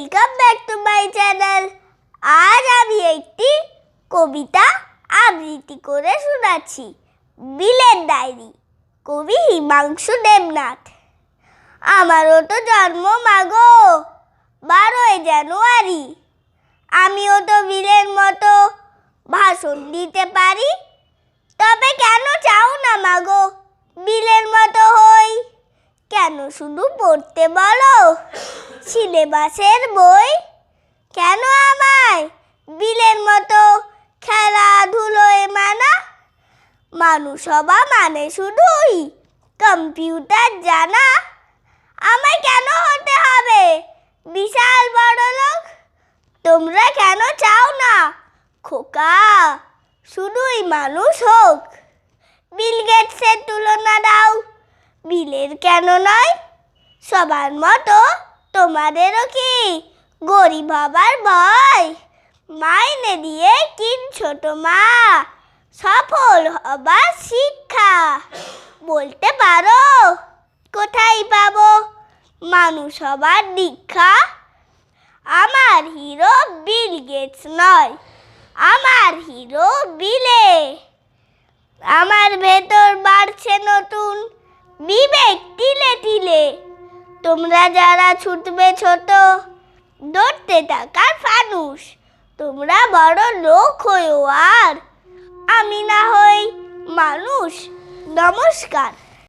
Welcome back to my channel আজ আমি একটি কবিতা আবৃত্তি করে শোনাচ্ছি। বিলের ডায়েরি কবি হিমাংশু দেবনাথ। আমারও তো জন্ম মাগো, বারোই জানুয়ারি। আমিও তো বিলের মতো ভাষণ দিতে পারি। তবে কেন চাও না মাগো বিলের মতো হই। কেন শুধু পড়তে বলো? সিলেবাসের বই? কেন আমায়? বিলের মতো খেলাধুলোয় মানা মানুষ হবা মানে শুধুই কম্পিউটার জানা। আমায় কেন হতে হবে? বিশাল বড় লোক, তোমরা কেন চাও না? খোকা, শুধুই মানুষ হোক। বিল গেটসের তুলনা দাও। বিলের কেন নয়? সবার মতো তোমাদেরও কি গরিব হবার ভয়? মাইনে দিয়ে কিনছো তো মা, সফল হবার শিক্ষা। বলতে পারো, কোথায় পাবো? মানুষ হবার দীক্ষা। আমার হিরো বিল গেটস নয়, আমার হিরো বিলে। আমার ভেতর বাড়ছে নতুন বিবেক তিলে তিলে। তোমরা যারা ছুটবে ছোট ধরতে টাকার ফানুষ তোমরা বড় লোক হয়েও আর আমি না হই মানুষ। নমস্কার।